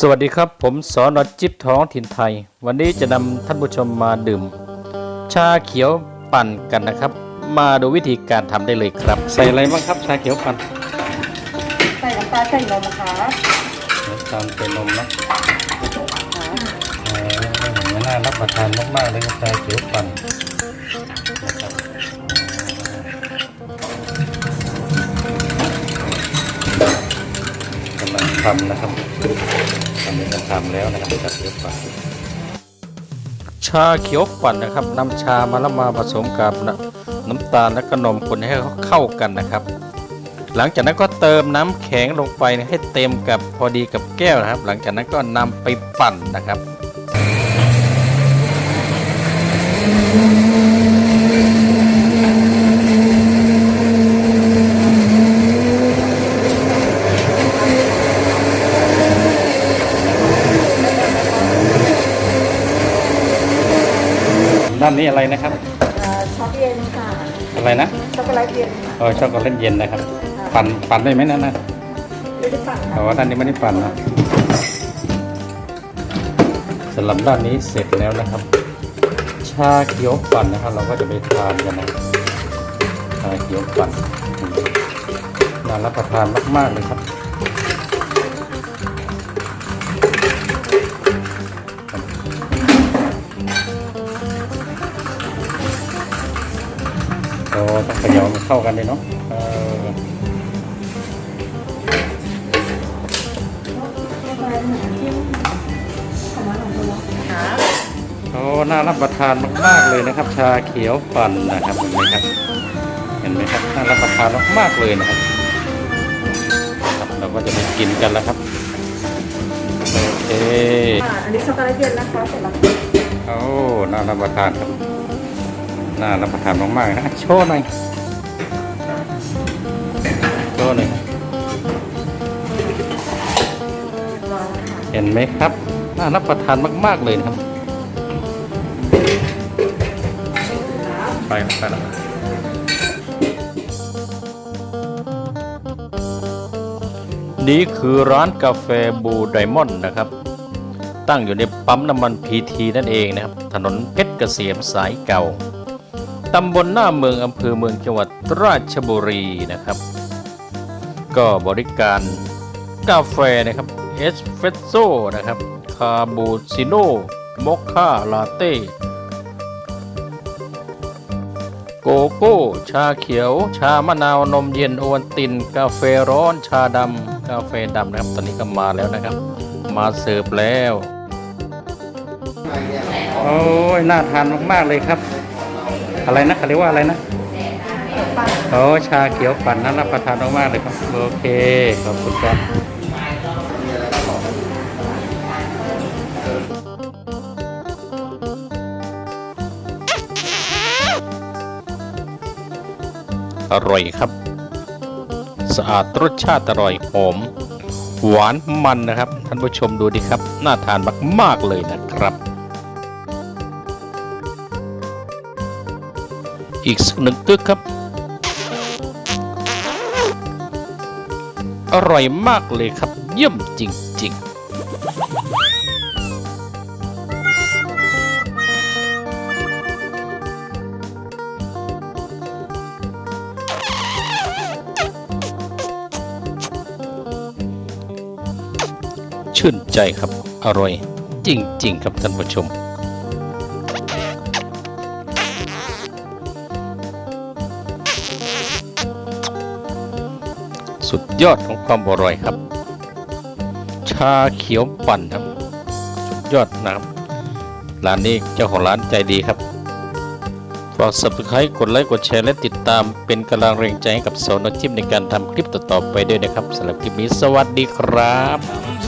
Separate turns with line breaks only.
สวัสดีครับ ผมสอนอจิ๊บท้องถิ่นไทย วันนี้จะนำท่านผู้ชมมาดื่ม ชาเขียวปั่นกันนะครับ มาดูวิธีการทำได้เลยครับ ใส่อะไรบ้างครับ ชาเขียวปั่น
ใส่น้ำตาลใส่นมค่ะ
น้ำตาลเป็นนมนะเออน่ารับประทานมากๆเลยชาเขียวปั่นนะครับ ทำนะครับทำลันทำแล้วนะครับชาเขียวปั่นชาเขียวปั่นนะครับนำชามาแล้วมาผสมกับน้ำตาลและก็นมคนให้เข้ากันนะครับ หลังจากนั้นก็เติมน้ำแข็งลงไปให้เต็มกับพอดีกับแก้วนะครับ หลังจากนั้นก็นำไปปั่นนะครับ ด้านนี้อะไรนะครับ
เอ่อช็อกเย็นค่ะ
อะไรนะ
ช็อกโกแลตเย็นค่ะ
เออช็อกโกแลตเย็นนะครับ ปั่นปั่นได้ไหมนั่นนะ
ไม่ได้ปั่น
แต่
ค่ะ
ว่าด้านนี้ไม่ได้ปั่นนะสำหรับด้านนี้เสร็จแล้วนะครับ ชาเขียวปั่นนะครับ เราก็จะไปทานกันนะชาเขียวปั่นอืมน่ารับประทานมากๆเลยครับ โอ้ต้องเขยมันเข้ากันเลยเนาะเออ
ค่ะ
โอ้น่ารับประทานมากๆเลยนะครับ ชาเขียวปั่นนะครับเห็นไหมครับ เห็นไหมครับน่ารับประทานมากๆเลยนะครับครับเราก็จะไปกินกันแล้วครับโอเค
อันนี้ช็อกโกแลตเย็นนะคะเสร็จแล้ว
โอ้น่ารับประทานครับ น่ารับประทานมากๆนะโชว์หน่อยโชว์หน่อยเห็นไหมครับ น่ารับประทานมาก ๆ เลยนะครับ ไปไปแล้วนี่คือร้านกาแฟบูไดมอนด์นะครับ ตั้งอยู่ในปั๊มน้ำมันพีทีนั่นเองนะครับ ถนนเพชรเกษมสายเก่า ตำบลหน้าเมืองอำเภอเมืองจังหวัดราชบุรีนะครับ ก็บริการกาแฟนะครับเอสเฟรสโซ่นะครับคาบูชิโน่มอคค่าลาเต้โกโก้ ชาเขียว ชามะนาวนมเย็นโอวัลติน กาแฟร้อน ชาดำกาแฟดำนะครับ ตอนนี้ก็มาแล้วนะครับ มาเสิร์ฟแล้ว โอ้ย น่าทานมาก ๆ เลยครับ อะไรนะเขาเรียกว่าอะไรนะโอ้ชาเขียวปั่นน่ารับประทานมากๆเลยครับ โอเค ขอบคุณครับอร่อยครับ สะอาดรสชาติอร่อยหอมหวานมันนะครับ ท่านผู้ชมดูดิครับ น่าทานมาก ๆ เลยนะครับ อีกสักหนึ่งตึกครับ อร่อยมากเลยครับ เยี่ยมจริง ๆชื่นใจครับ อร่อย จริง ๆ ครับท่านผู้ชม สุดยอดของความอร่อยครับ ชาเขียวปั่นครับ สุดยอดนะครับ ร้านนี้เจ้าของร้านใจดีครับ ฝาก subscribe กดไลค์ กดแชร์ และติดตามเป็นกำลังแรงใจให้กับสอนจิมในการทำคลิปต่อๆไปด้วยนะครับสำหรับคลิปนี้สวัสดีครับ